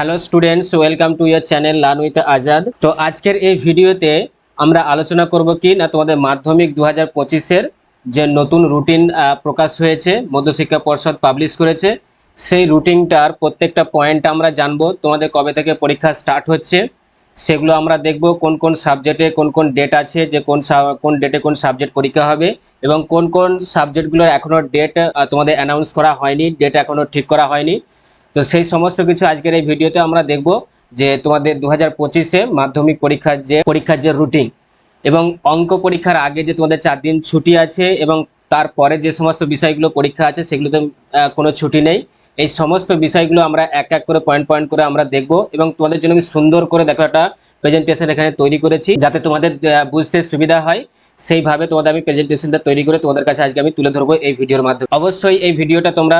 Hello students, welcome to your channel learn with Azad. তো আজকের এই ভিডিওতে আমরা আলোচনা করব কি না, তোমাদের মাধ্যমিক দু হাজার পঁচিশের যে নতুন রুটিন প্রকাশ হয়েছে, মধ্যশিক্ষা পর্ষদ পাবলিশ করেছে, সেই রুটিনটার প্রত্যেকটা পয়েন্ট আমরা জানব, তোমাদের কবে থেকে পরীক্ষা স্টার্ট হচ্ছে, সেগুলো আমরা দেখব, কোন কোন সাবজেক্টে কোন কোন ডেট আছে, যে কোন কোন ডেটে কোন সাবজেক্ট পরীক্ষা হবে, এবং কোন কোন সাবজেক্টগুলোর এখনও ডেট তোমাদের অ্যানাউন্স করা হয়নি ডেট এখনও ঠিক করা হয়নি তো সেই সমস্ত কিছু আজকের এই ভিডিওতে আমরা দেখব যে তোমাদের দু হাজার পঁচিশে মাধ্যমিক পরীক্ষার যে পরীক্ষার যে রুটিন এবং অঙ্ক পরীক্ষার আগে যে তোমাদের চার দিন ছুটি আছে এবং তারপরে যে সমস্ত বিষয়গুলো পরীক্ষা আছে সেগুলোতে কোনো ছুটি নেই। এই সমস্ত বিষয়গুলো আমরা এক এক করে পয়েন্ট পয়েন্ট করে আমরা দেখব এবং তোমাদের জন্য আমি সুন্দর করে দেখো একটা প্রেজেন্টেশন এখানে তৈরি করেছি যাতে তোমাদের বুঝতে সুবিধা হয়। সেইভাবে তোমাদের আমি প্রেজেন্টেশনটা তৈরি করে তোমাদের কাছে আজকে আমি তুলে ধরবো এই ভিডিওর মাধ্যমে। অবশ্যই এই ভিডিওটা তোমরা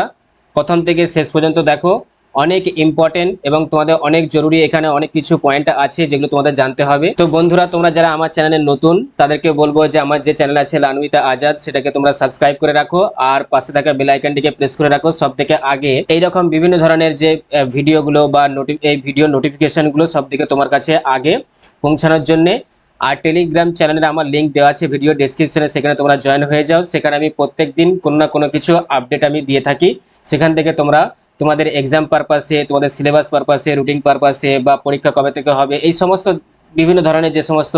প্রথম থেকে শেষ পর্যন্ত দেখো, অনেক ইম্পর্টেন্ট এবং তোমাদের অনেক জরুরি এখানে অনেক কিছু পয়েন্ট আছে যেগুলো তোমাদের জানতে হবে। তো বন্ধুরা, তোমরা যারা আমার চ্যানেলে নতুন, তাদেরকে বলব যে আমার যে চ্যানেল আছে লানুইতা আজাদ, সেটাকে তোমরা সাবস্ক্রাইব করে রাখো আর পাশে থাকা আইকনটিকে প্রেস করে রাখো সব থেকে আগে। এইরকম বিভিন্ন ধরনের যে ভিডিওগুলো বা এই ভিডিও নোটিফিকেশনগুলো সব থেকে তোমার কাছে আগে পৌঁছানোর জন্যে। আর টেলিগ্রাম চ্যানেলে আমার লিঙ্ক দেওয়া আছে ভিডিও ডেসক্রিপশনে সেখানে তোমরা জয়েন হয়ে যাও। সেখানে আমি প্রত্যেক দিন কোনো না কোনো কিছু আপডেট আমি দিয়ে থাকি। সেখান থেকে তোমরা তোমাদের এক্সাম পারপাসে তোমাদের সিলেবাস পারপাসে রুটিন পারপাসে বা পরীক্ষা কবে থেকে হবে, এই সমস্ত বিভিন্ন ধরনের যে সমস্ত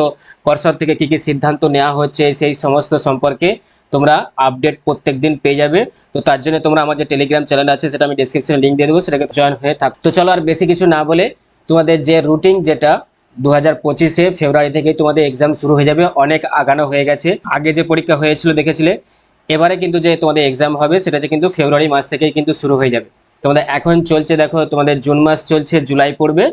পর্ষদ থেকে কি কি সিদ্ধান্ত নেওয়া হচ্ছে, সেই সমস্ত সম্পর্কে তোমরা আপডেট প্রত্যেক দিন পেয়ে যাবে। তো তার জন্য তোমরা আমার যে টেলিগ্রাম চ্যানেল আছে, সেটা আমি ডিসক্রিপশনে লিঙ্ক দিয়ে দেবো, সেটাকে জয়েন হয়ে থাক। তো চলো আর বেশি কিছু না বলে তোমাদের যে রুটিন যেটা দু হাজার পঁচিশে ফেব্রুয়ারি থেকে তোমাদের এক্সাম শুরু হয়ে যাবে, অনেক আগানো হয়ে গেছে। আগে যে পরীক্ষা হয়েছিল দেখেছিলে, এবারে কিন্তু যে তোমাদের এক্সাম হবে, সেটা যে কিন্তু ফেব্রুয়ারি মাস থেকেই কিন্তু শুরু হয়ে যাবে। তোমাদের এখন চলছে দেখো, তোমাদের জুন মাস চলছে, জুলাই পড়বে।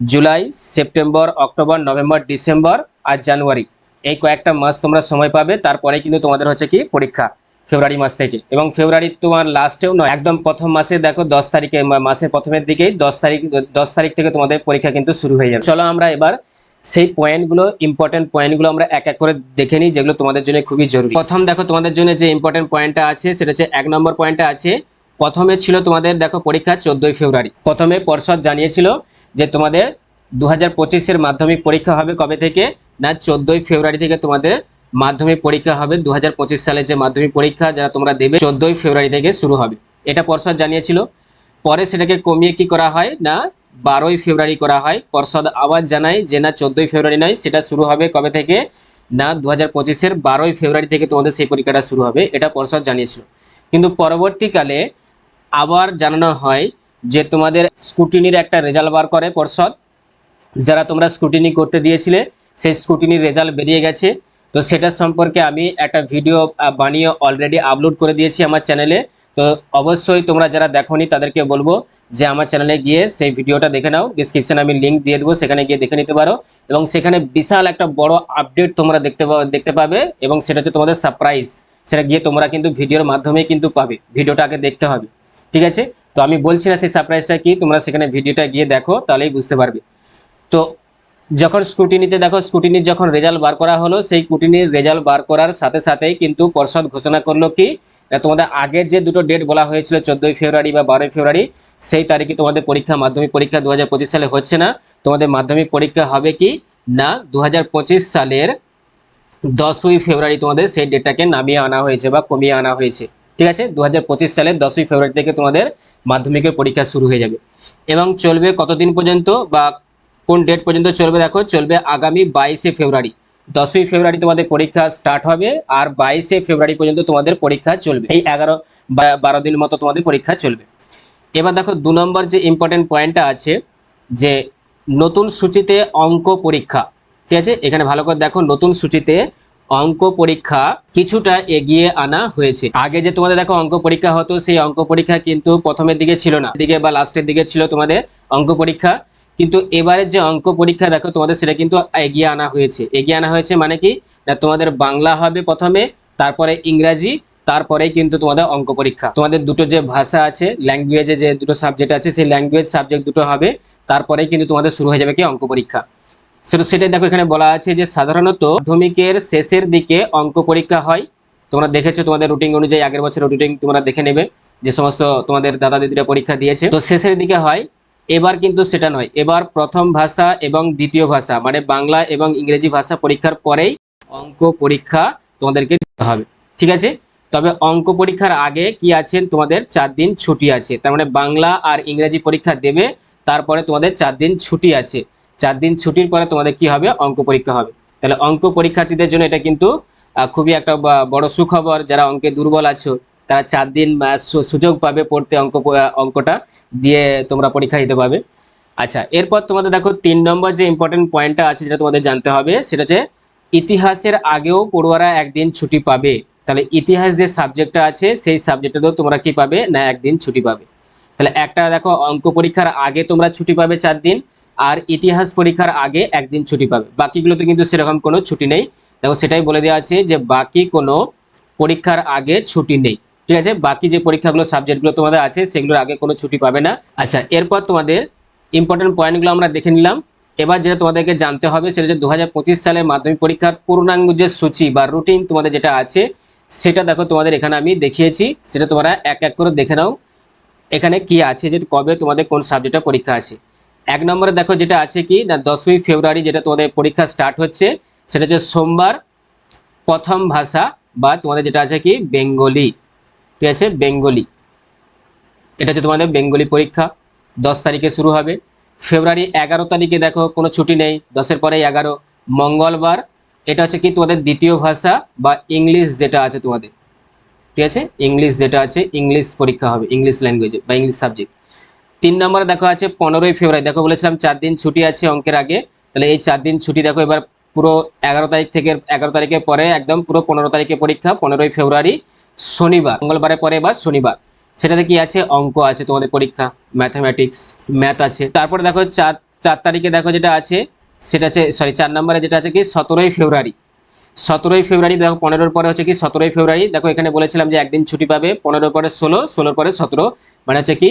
July, September, October, November, December আর জানুয়ারি। এই কয়েকটা মাস তোমরা সময় পাবে, তারপরে কিন্তু তোমাদের হচ্ছে কি পরীক্ষা। ফেব্রুয়ারি মাস থেকে। এবং ফেব্রুয়ারি তোমার লাস্টেও নয়, একদম প্রথম মাসে দেখো দশ তারিখে মাসের প্রথমের দিকেই দশ তারিখ দশ তারিখ থেকে তোমাদের পরীক্ষা কিন্তু শুরু হয়ে যাবে। চলো আমরা এবার সেই পয়েন্টগুলো ইম্পর্টেন্ট পয়েন্টগুলো আমরা এক এক করে দেখে নিই, যেগুলো তোমাদের জন্য খুবই জরুরি। প্রথম দেখো তোমাদের জন্য যে ইম্পর্টেন্ট পয়েন্টটা আছে, সেটা হচ্ছে এক নম্বর পয়েন্টটা আছে, প্রথমে ছিল তোমাদের দেখো পরীক্ষা চোদ্দোই ফেব্রুয়ারি। প্রথমে পর্ষদ জানিয়েছিল যে তোমাদের দু হাজার মাধ্যমিক পরীক্ষা হবে কবে থেকে? না, চোদ্দোই ফেব্রুয়ারি থেকে তোমাদের মাধ্যমিক পরীক্ষা হবে দু হাজার পঁচিশ সালে যে মাধ্যমিক পরীক্ষা, যারা তোমরা দেবে চোদ্দোই ফেব্রুয়ারি থেকে শুরু হবে। এটা পর্ষদ জানিয়েছিল। পরে সেটাকে কমিয়ে কি করা হয় না, বারোই ফেব্রুয়ারি করা হয়। পর্ষদ আবার জানায় যে না, চোদ্দোই ফেব্রুয়ারি নয়, সেটা শুরু হবে কবে থেকে? না দু হাজার পঁচিশের বারোই ফেব্রুয়ারি থেকে তোমাদের সেই পরীক্ষাটা শুরু হবে, এটা পর্ষদ জানিয়েছিল। কিন্তু পরবর্তীকালে আবার জানানো হয় যে তোমাদের স্কুটিনির একটা রেজাল্ট বার করে পর্ষদ। যারা তোমরা স্কুটিনি করতে দিয়েছিলে, সেই স্কুটিনির রেজাল্ট বেরিয়ে গেছে। তো সেটার সম্পর্কে আমি একটা ভিডিও বানিয়ে অলরেডি আপলোড করে দিয়েছি আমার চ্যানেলে তো অবশ্যই তোমরা যারা দেখোনি, তাদেরকে বলব যে আমার চ্যানেলে গিয়ে সেই ভিডিওটা দেখে নাও। ডিসক্রিপশনে আমি লিঙ্ক দিয়ে দেবো, সেখানে গিয়ে দেখে নিতে পারো। এবং সেখানে বিশাল একটা বড় আপডেট তোমরা দেখতে দেখতে পাবে এবং সেটা হচ্ছে তোমাদের সারপ্রাইজ সেটা গিয়ে তোমরা কিন্তু ভিডিওর মাধ্যমে কিন্তু পাবে। ভিডিওটা আগে দেখতে হবে। ঠিক আছে? তো আমি বলছি না সেই সারপ্রাইজটা কি, তোমরা সেখানে ভিডিওটা গিয়ে দেখো, তাহলেই বুঝতে পারবে। তো যখন স্কুটিনিতে দেখো, স্কুটিনির যখন রেজাল্ট বার করা হলো, সেই স্কুটিনির রেজাল্ট বার করার সাথে সাথেই কিন্তু পর্ষদ ঘোষণা করল কি তোমাদের আগে যে দুটো ডেট বলা হয়েছিল চোদ্দোই ফেব্রুয়ারি বা বারোই ফেব্রুয়ারি, সেই তারিখে তোমাদের পরীক্ষা, মাধ্যমিক পরীক্ষা দু হাজার পঁচিশ সালে হচ্ছে না। তোমাদের মাধ্যমিক পরীক্ষা হবে কি? না দু হাজার পঁচিশ সালের দশই ফেব্রুয়ারি তোমাদের সেই ডেটটাকে নামিয়ে আনা হয়েছে বা কমিয়ে আনা হয়েছে। ঠিক আছে? দু হাজার পঁচিশ সালের দশই ফেব্রুয়ারি থেকে তোমাদের মাধ্যমিকের পরীক্ষা শুরু হয়ে যাবে। এবং চলবে কতদিন পর্যন্ত বা কোন ডেট পর্যন্ত চলবে দেখো? চলবে আগামী বাইশে ফেব্রুয়ারি। দশই ফেব্রুয়ারি তোমাদের পরীক্ষা স্টার্ট হবে আর বাইশে ফেব্রুয়ারি পর্যন্ত তোমাদের পরীক্ষা চলবে। এই এগারো বারো দিন মতো তোমাদের পরীক্ষা চলবে। এবার দেখো দু নম্বর যে ইম্পর্টেন্ট পয়েন্টটা আছে, যে নতুন সূচিতে অঙ্ক পরীক্ষা, ঠিক আছে? এখানে ভালো করে দেখো, নতুন সূচিতে অঙ্ক পরীক্ষা কিছুটা এগিয়ে আনা হয়েছে। আগে যে তোমাদের দেখো অঙ্ক পরীক্ষা হতো, সেই অঙ্ক পরীক্ষা কিন্তু প্রথমের দিকে ছিল না। দিকে বা লাস্টের দিকে ছিল তোমাদের অঙ্ক পরীক্ষা। কিন্তু এবারে যে অঙ্ক পরীক্ষা দেখো তোমাদের, সেটা কিন্তু এগিয়ে আনা হয়েছে। এগিয়ে আনা হয়েছে মানে কি? না, তোমাদের বাংলা হবে প্রথমে, তারপরে ইংরাজি, তারপরেই কিন্তু তোমাদের অঙ্ক পরীক্ষা। তোমাদের দুটো যে ভাষা আছে ল্যাঙ্গুয়েজে যে দুটো সাবজেক্ট আছে, সেই ল্যাঙ্গুয়েজ সাবজেক্ট দুটো হবে, তারপরেই কিন্তু তোমাদের শুরু হয়ে যাবে কি অঙ্ক পরীক্ষা। সেটা সেটাই দেখো, এখানে বলা আছে যে সাধারণত মাধ্যমিকের শেষের দিকে অঙ্ক পরীক্ষা হয়। তোমরা দেখেছ তোমাদের রুটিন অনুযায়ী আগের বছর রুটিন তোমরা দেখে নেবে, যে সমস্ত তোমাদের দাদা দিদিরা পরীক্ষা দিয়েছে। তো শেষের দিকে হয় এবার কিন্তু সেটা নয়। এবার প্রথম ভাষা এবং দ্বিতীয় ভাষা মানে বাংলা এবং ইংরেজি ভাষা পরীক্ষার পরেই অঙ্ক পরীক্ষা তোমাদেরকে দিতে হবে। ঠিক আছে? তবে অঙ্ক পরীক্ষার আগে কি আছেন? তোমাদের চার দিন ছুটি আছে। তার মানে বাংলা আর ইংরেজি পরীক্ষা দেবে, তারপরে তোমাদের চার দিন ছুটি আছে। চার দিন ছুটির পরে তোমাদের কি হবে? অঙ্ক পরীক্ষা হবে। তাহলে অঙ্ক পরীক্ষার্থীদের জন্য এটা কিন্তু খুবই একটা বড় সুখবর। যারা অঙ্কে দুর্বল আছো তারা চার দিন সুযোগ পাবে পড়তে অঙ্ক অঙ্কটা দিয়ে তোমরা পরীক্ষা দিতে পাবে আচ্ছা এরপর তোমাদের দেখো তিন নম্বর যে ইম্পর্টেন্ট পয়েন্টটা আছে যেটা তোমাদের জানতে হবে, সেটা হচ্ছে ইতিহাসের আগেও পড়ুয়ারা একদিন ছুটি পাবে। তাহলে ইতিহাস যে সাবজেক্টটা আছে, সেই সাবজেক্টেও তোমরা কি পাবে না একদিন ছুটি পাবে। তাহলে একটা দেখো অঙ্ক পরীক্ষার আগে তোমরা ছুটি পাবে চার দিন, আর ইতিহাস পরীক্ষার আগে একদিন ছুটি পাবে। বাকিগুলোতে কিন্তু সেরকম কোনো ছুটি নেই। দেখো সেটাই বলে দেওয়া আছে যে বাকি কোনো পরীক্ষার আগে ছুটি নেই। ঠিক আছে? বাকি যে পরীক্ষাগুলো সাবজেক্টগুলো তোমাদের আছে, সেগুলোর আগে কোনো ছুটি পাবে না। আচ্ছা এরপর তোমাদের ইম্পর্টেন্ট পয়েন্টগুলো আমরা দেখে নিলাম। এবার যেটা তোমাদেরকে জানতে হবে, সেটা যে দু সালের মাধ্যমিক পরীক্ষার পূর্ণাঙ্গ যে সূচি বা রুটিন তোমাদের যেটা আছে, সেটা দেখো তোমাদের এখানে আমি দেখিয়েছি। সেটা তোমরা এক এক করে দেখে নাও। এখানে কি আছে, যে কবে তোমাদের কোন সাবজেক্টে পরীক্ষা আছে। এক নম্বরে দেখো যেটা আছে কি, না দশই ফেব্রুয়ারি যেটা তোমাদের পরীক্ষা স্টার্ট হচ্ছে, সেটা হচ্ছে সোমবার প্রথম ভাষা বা তোমাদের যেটা আছে কি, বেঙ্গলি। ঠিক আছে? বেঙ্গলি। এটা হচ্ছে তোমাদের বেঙ্গলি পরীক্ষা। দশ তারিখে শুরু হবে। ফেব্রুয়ারি এগারো তারিখে দেখো, কোনো ছুটি নেই। দশের পরে এগারো। মঙ্গলবার, এটা হচ্ছে কি তোমাদের দ্বিতীয় ভাষা বা ইংলিশ যেটা আছে তোমাদের। ঠিক আছে? ইংলিশ যেটা আছে, ইংলিশ পরীক্ষা হবে, ইংলিশ ল্যাঙ্গুয়েজে বা ইংলিশ সাবজেক্ট। তিন নম্বরে দেখো আছে পনেরোই ফেব্রুয়ারি। দেখো বলেছিলাম চার দিন ছুটি আছে অঙ্কের আগে। তাহলে এই চার দিন ছুটি দেখো, এবার পুরো এগারো তারিখ থেকে, এগারো তারিখের পরে একদম পুরো পনেরো তারিখে পরীক্ষা, পনেরোই ফেব্রুয়ারি। শনিবার, মঙ্গলবারের পরে বা শনিবার। সেটাতে কি আছে? অঙ্ক আছে তোমাদের পরীক্ষা ম্যাথামেটিক্স ম্যাথ আছে। তারপরে দেখো চার চার তারিখে দেখো যেটা আছে, সেটা হচ্ছে সরি চার নম্বরে যেটা আছে কি? সতেরোই ফেব্রুয়ারি। সতেরোই ফেব্রুয়ারি, দেখো পনেরোর পরে হচ্ছে কি? সতেরোই ফেব্রুয়ারি, দেখো এখানে বলেছিলাম যে একদিন ছুটি পাবে, পনেরোর পরে ষোলো, ষোলোর পরে সতেরো মানে হচ্ছে কি?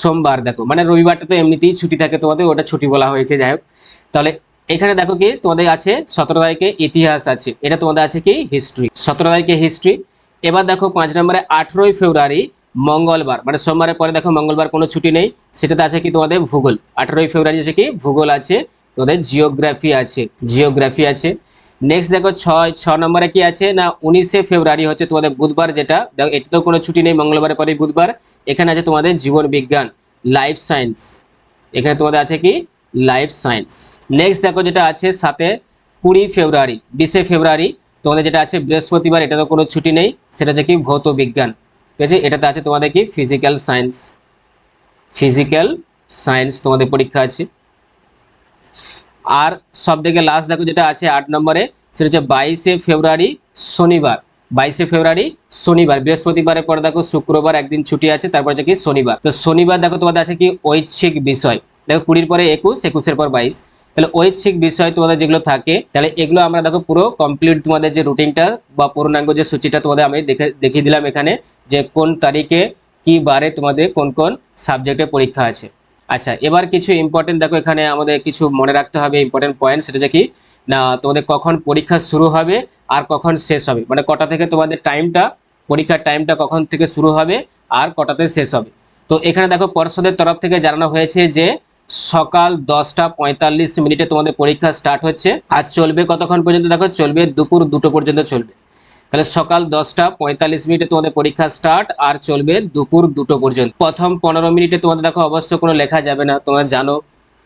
সোমবার, দেখো। মানে রবিবারটা তো এমনিতেই ছুটি থাকে তোমাদের, ওটা ছুটি বলা হয়েছে, যাই হোক। তাহলে এখানে দেখো কি? তোমাদের আছে সতেরো তারিখে ইতিহাস আছে। এটা তোমাদের আছে কি? হিস্ট্রি সতেরো তারিখে হিস্ট্রি এবার দেখো পাঁচ নম্বরে আঠেরোই ফেব্রুয়ারি মঙ্গলবার মানে সোমবারের পরে দেখো মঙ্গলবার কোনো ছুটি নেই, সেটাতে আছে কি তোমাদের ভূগোল। আঠেরোই ফেব্রুয়ারি আছে কি? ভূগোল আছে, তোমাদের জিওগ্রাফি আছে জিওগ্রাফি আছে। নেক্সট দেখো ছয়, ছ নম্বরে কি আছে না উনিশে ফেব্রুয়ারি হচ্ছে তোমাদের বুধবার যেটা, দেখো এটাতেও কোনো ছুটি নেই, মঙ্গলবারের পরে বুধবার। এখানে আছে তোমাদের জীবন বিজ্ঞান লাইফ সায়েন্স এখানে তোমাদের আছে কি? লাইফ সায়েন্স নেক্সট দেখো যেটা আছে সাথে কুড়ি ফেব্রুয়ারি, বিশে ফেব্রুয়ারি তোমাদের যেটা আছে বৃহস্পতিবার এটা তো কোনো ছুটি নেই। সেটা হচ্ছে কি ভৌত বিজ্ঞান ঠিক আছে? এটাতে আছে তোমাদের কি ফিজিক্যাল সায়েন্স ফিজিক্যাল সায়েন্স তোমাদের পরীক্ষা আছে। আর সব থেকে লাস্ট দেখো যেটা আছে আট নম্বরে, সেটা হচ্ছে বাইশে ফেব্রুয়ারি শনিবার। বাইশে ফেব্রুয়ারি শনিবার, বৃহস্পতিবারের পরে দেখো শুক্রবার একদিন ছুটি আছে, তারপর হচ্ছে কি শনিবার। তো শনিবার দেখো তোমাদের আছে কি ঐচ্ছিক বিষয়। দেখো কুড়ির পরে একুশ, একুশের পর বাইশ। তাহলে ঐচ্ছিক বিষয় তোমাদের যেগুলো থাকে, তাহলে এগুলো আমরা দেখো পুরো কমপ্লিট তোমাদের যে রুটিনটা বা পূর্ণাঙ্গ যে সূচিটা তোমাদের আমি দেখে, দেখিয়ে দিলাম এখানে যে কোন তারিখে কি বারে তোমাদের কোন কোন সাবজেক্টে পরীক্ষা আছে। আচ্ছা এবার কিছু ইম্পর্টেন্ট দেখো এখানে আমাদের কিছু মনে রাখতে হবে ইম্পর্টেন্ট পয়েন্ট সেটা যে কি, না, তোমাদের কখন পরীক্ষা শুরু হবে আর কখন শেষ হবে। মানে কটা থেকে তোমাদের টাইমটা পরীক্ষার টাইমটা কখন থেকে শুরু হবে আর কটাতে শেষ হবে। তো এখানে দেখো পর্ষদের তরফ থেকে জানানো হয়েছে যে সকাল দশটা পঁয়তাল্লিশ মিনিটে তোমাদের পরীক্ষা স্টার্ট হচ্ছে। আর চলবে কতক্ষণ পর্যন্ত? দেখো, চলবে দুপুর দুটো পর্যন্ত চলবে। তাহলে সকাল দশটা পঁয়তাল্লিশ মিনিটে তোমাদের পরীক্ষা স্টার্ট আর চলবে দুপুর দুটো পর্যন্ত। প্রথম পনেরো মিনিটে তোমাদের দেখো, অবশ্য কোনো লেখা যাবে না। তোমরা জানো,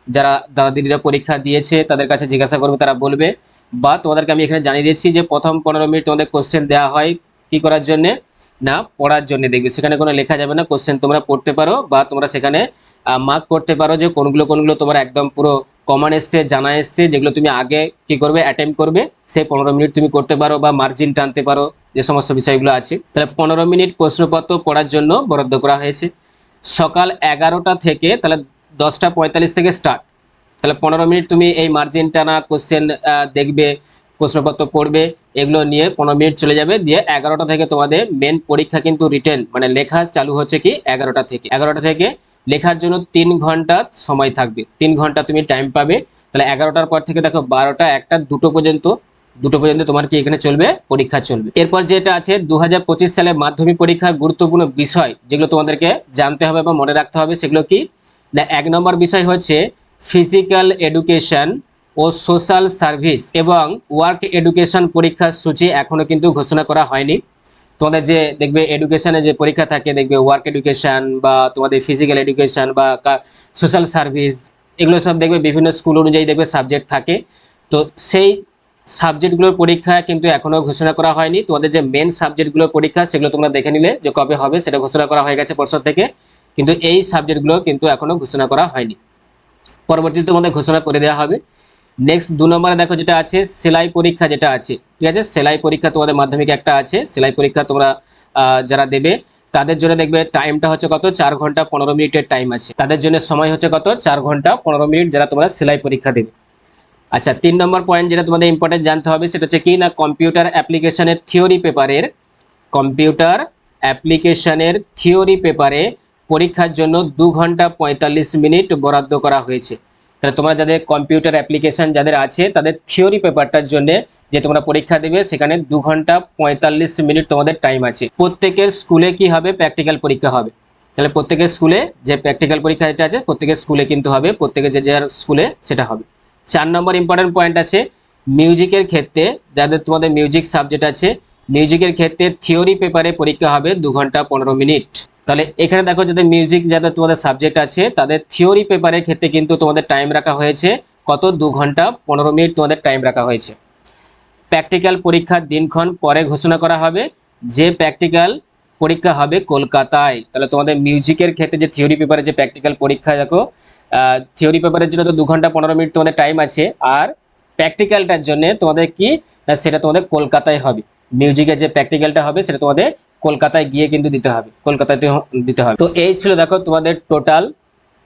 যারা দাদা দিদিরা পরীক্ষা দিয়েছে, তাদের কাছে জিজ্ঞাসা করবে, তারা বলবে। বা তোমাদেরকে আমি এখানে জানিয়ে দিচ্ছি যে, প্রথম পনেরো মিনিট তোমাদের কোশ্চেন দেওয়া হয় কি করার জন্য? না, পড়ার জন্য দেখবে। সেখানে কোনো লেখা যাবে না কোশ্চেন তোমরা পড়তে পারো বা তোমরা সেখানে মার্ক করতে পারো যে কোনগুলো কোনগুলো তোমার একদম পুরো কমন এসছে, জানা এসছে, যেগুলো তুমি আগে কি করবে অ্যাটেম্প করবে, সেই পনেরো মিনিট তুমি করতে পারো বা মার্জিন টানতে পারো, যে সমস্ত বিষয়গুলো আছে। তাহলে পনেরো মিনিট প্রশ্নপত্র পড়ার জন্য বরাদ্দ করা হয়েছে। সকাল এগারোটা থেকে, তাহলে দশটা পঁয়তাল্লিশ থেকে স্টার্ট তাহলে পনেরো মিনিট তুমি এই মার্জিন টানা কোশ্চেন দেখবে, প্রশ্নপত্র পড়বে, এগুলো নিয়ে পনেরো মিনিট চলে যাবে, দিয়ে এগারোটা থেকে তোমাদের মেন পরীক্ষা কিন্তু রিটেন মানে লেখা চালু হচ্ছে কি এগারোটা থেকে। এগারোটা থেকে লেখার জন্য তিন ঘণ্টা সময় থাকবে। তিন ঘণ্টা তুমি টাইম পাবে। তাহলে এগারোটার পর থেকে দেখো বারোটা, একটা, দুটো পর্যন্ত দুটো পর্যন্ত তোমার কি এখানে চলবে? পরীক্ষা চলবে। এরপর যেটা আছে দু সালে মাধ্যমিক পরীক্ষার গুরুত্বপূর্ণ বিষয় যেগুলো তোমাদেরকে জানতে হবে বা মনে রাখতে হবে সেগুলো কি? না, এক নম্বর বিষয় হচ্ছে ফিজিক্যাল এডুকেশন ও সোশ্যাল সার্ভিস এবং ওয়ার্ক এডুকেশন পরীক্ষার সূচি এখনও কিন্তু ঘোষণা করা হয়নি। তোমাদের যে দেখবে এডুকেশনে যে পরীক্ষা থাকে, দেখবে ওয়ার্ক এডুকেশন বা তোমাদের ফিজিক্যাল এডুকেশন বা সোশ্যাল সার্ভিস এগুলো সব দেখবে বিভিন্ন স্কুল অনুযায়ী দেখবে সাবজেক্ট থাকে। তো সেই সাবজেক্টগুলোর পরীক্ষা কিন্তু এখনও ঘোষণা করা হয়নি। তোমাদের যে মেন সাবজেক্টগুলোর পরীক্ষা, সেগুলো তোমরা দেখে নিলে যে কবে হবে, সেটা ঘোষণা করা হয়ে গেছে পর্ষদ থেকে। কিন্তু এই সাবজেক্টগুলো কিন্তু এখনও ঘোষণা করা হয়নি। পরবর্তীতে তোমাদের ঘোষণা করে দেওয়া হবে। নেক্সট দু নম্বরে দেখো যেটা আছে, সেলাই পরীক্ষা যেটা আছে, ঠিক আছে? সেলাই পরীক্ষা তোমাদের মাধ্যমিক একটা আছে। সেলাই পরীক্ষা তোমরা যারা দেবে, তাদের জন্য দেখবে টাইমটা হচ্ছে কত? চার ঘণ্টা পনেরো মিনিটের টাইম আছে। তাদের জন্য সময় হচ্ছে কত? চার ঘণ্টা পনেরো মিনিট যারা তোমরা সেলাই পরীক্ষা দেবে। আচ্ছা তিন নম্বর পয়েন্ট যেটা তোমাদের ইম্পর্টেন্ট জানতে হবে, সেটা হচ্ছে কি না কম্পিউটার অ্যাপ্লিকেশনের থিওরি পেপারের কম্পিউটার অ্যাপ্লিকেশনের থিওরি পেপারে পরীক্ষার জন্য দু ঘণ্টা পঁয়তাল্লিশ মিনিট বরাদ্দ করা হয়েছে। তাহলে তোমরা যাদের কম্পিউটার অ্যাপ্লিকেশন যাদের আছে, তাদের থিওরি পেপারটার জন্য যে তোমরা পরীক্ষা দেবে, সেখানে দু ঘণ্টা পঁয়তাল্লিশ মিনিট তোমাদের টাইম আছে। প্রত্যেকের স্কুলে কি হবে? প্র্যাকটিক্যাল পরীক্ষা হবে। তাহলে প্রত্যেকের স্কুলে যে প্র্যাকটিক্যাল পরীক্ষা যেটা আছে, প্রত্যেকের স্কুলে কিন্তু হবে প্রত্যেকের যে যার স্কুলে সেটা হবে। চার নম্বর ইম্পর্টেন্ট পয়েন্ট আছে মিউজিকের ক্ষেত্রে যাদের তোমাদের মিউজিক সাবজেক্ট আছে মিউজিকের ক্ষেত্রে থিওরি পেপারে পরীক্ষা হবে দু ঘণ্টা পনেরো মিনিট। তাহলে এখানে দেখো যাদের মিউজিক যাদের তোমাদের সাবজেক্ট আছে, তাদের থিওরি পেপারের ক্ষেত্রে কিন্তু তোমাদের টাইম রাখা হয়েছে। কত? দু ঘণ্টা পনেরো মিনিট তোমাদের টাইম রাখা হয়েছে। প্র্যাকটিক্যাল পরীক্ষার দিনক্ষণ পরে ঘোষণা করা হবে। যে প্র্যাকটিক্যাল পরীক্ষা হবে কলকাতায়। তাহলে তোমাদের মিউজিকের ক্ষেত্রে যে থিওরি পেপারে যে প্র্যাকটিক্যাল পরীক্ষা, দেখো থিওরি পেপারের জন্য তো দু ঘণ্টা পনেরো মিনিট তোমাদের টাইম আছে। আর প্র্যাকটিক্যালটার জন্য তোমাদের কি? সেটা তোমাদের কলকাতায় হবে। মিউজিকের যে প্র্যাকটিক্যালটা হবে সেটা তোমাদের কলকাতায় গিয়ে কিন্তু দিতে হবে, কলকাতাতে হ- দিতে হবে। তো এই ছিল দেখো তোমাদের টোটাল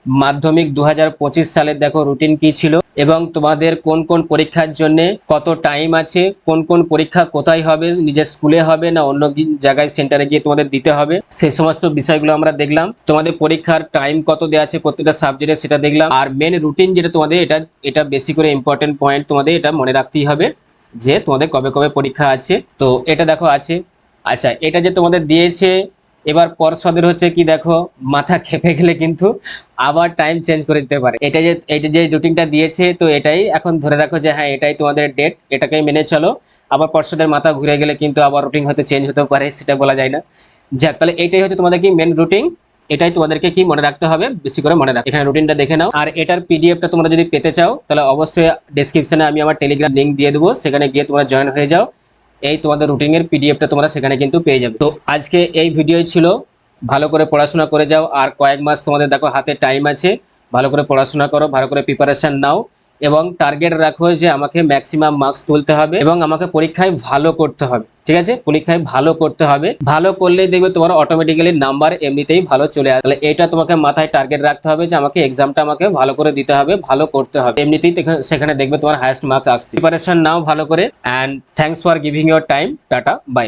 মাধ্যমিক দু হাজার পঁচিশ সালের দেখো রুটিন কি ছিল এবং তোমাদের কোন কোন পরীক্ষার জন্য কত টাইম আছে, কোন কোন পরীক্ষা কোথায় হবে, নিজের স্কুলে হবে না অন্য জায়গায় সেন্টারে গিয়ে তোমাদের দিতে হবে সেই সমস্ত বিষয়গুলো আমরা দেখলাম। তোমাদের পরীক্ষার টাইম কত দেওয়া আছে, প্রত্যেকটা সাবজেক্টে সেটা দেখলাম। আর মেন রুটিন যেটা তোমাদের এটা এটা বেশি করে ইম্পর্টেন্ট পয়েন্ট তোমাদের এটা মনে রাখতেই হবে। যে তোমাদের কবে কবে পরীক্ষা আছে। তো এটা দেখো আছে। আচ্ছা এটা যে তোমাদের দিয়েছে, এবার পর্ষদের হচ্ছে কি দেখো, মাথা খেপে গেলে কিন্তু আবার টাইম চেঞ্জ করে দিতে পারে। এটা যে এটা যে রুটিনটা দিয়েছে, তো এটাই এখন ধরে রাখো যে হ্যাঁ এটাই তোমাদের ডেট এটাকেই মেনে চলো। আবার পর্ষদের মাথা ঘুরে গেলে কিন্তু আবার রুটিন হয়তো চেঞ্জ হতেও পারে, সেটা বলা যায় না। যাক, তাহলে এইটাই হচ্ছে তোমাদের কি মেন রুটিন এটাই তোমাদেরকে কি মনে রাখতে হবে? বেশি করে মনে রাখ এখানে রুটিনটা দেখে নাও। আর এটার পিডিএফটা তোমরা যদি পেতে চাও, তাহলে অবশ্যই ডিসক্রিপশনে আমি আমার টেলিগ্রাম লিঙ্ক দিয়ে দেবো। সেখানে গিয়ে তোমরা জয়েন হয়ে যাও। এই তোমাদের রুটিনের পিডিএফটা তোমরা সেখানে কিন্তু পেয়ে যাবে। তো আজকে এই ভিডিও ছিল। ভালো করে পড়াশোনা করে যাও। আর কয়েক মাস তোমাদের দেখো হাতে টাইম আছে। ভালো করে পড়াশোনা করো, ভালো করে প্রিপারেশান নাও। এবং টার্গেট রাখো যে আমাকে ম্যাক্সিমাম মার্কস তুলতে হবে এবং আমাকে পরীক্ষায় ভালো করতে হবে, ঠিক আছে? পরীক্ষায় ভালো করতে হবে। ভালো করলেই দেখবে তোমার অটোমেটিক্যালি নাম্বার এমনিতেই ভালো চলে আসে তাহলে এটা তোমাকে মাথায় টার্গেট রাখতে হবে যে আমাকে এক্সামটা আমাকে ভালো করে দিতে হবে, ভালো করতে হবে। এমনিতেই সেখানে দেখবে তোমার হায়েস্ট মার্কস আসছে। প্রিপারেশন নাও ভালো করে। And thanks for giving your time tata bye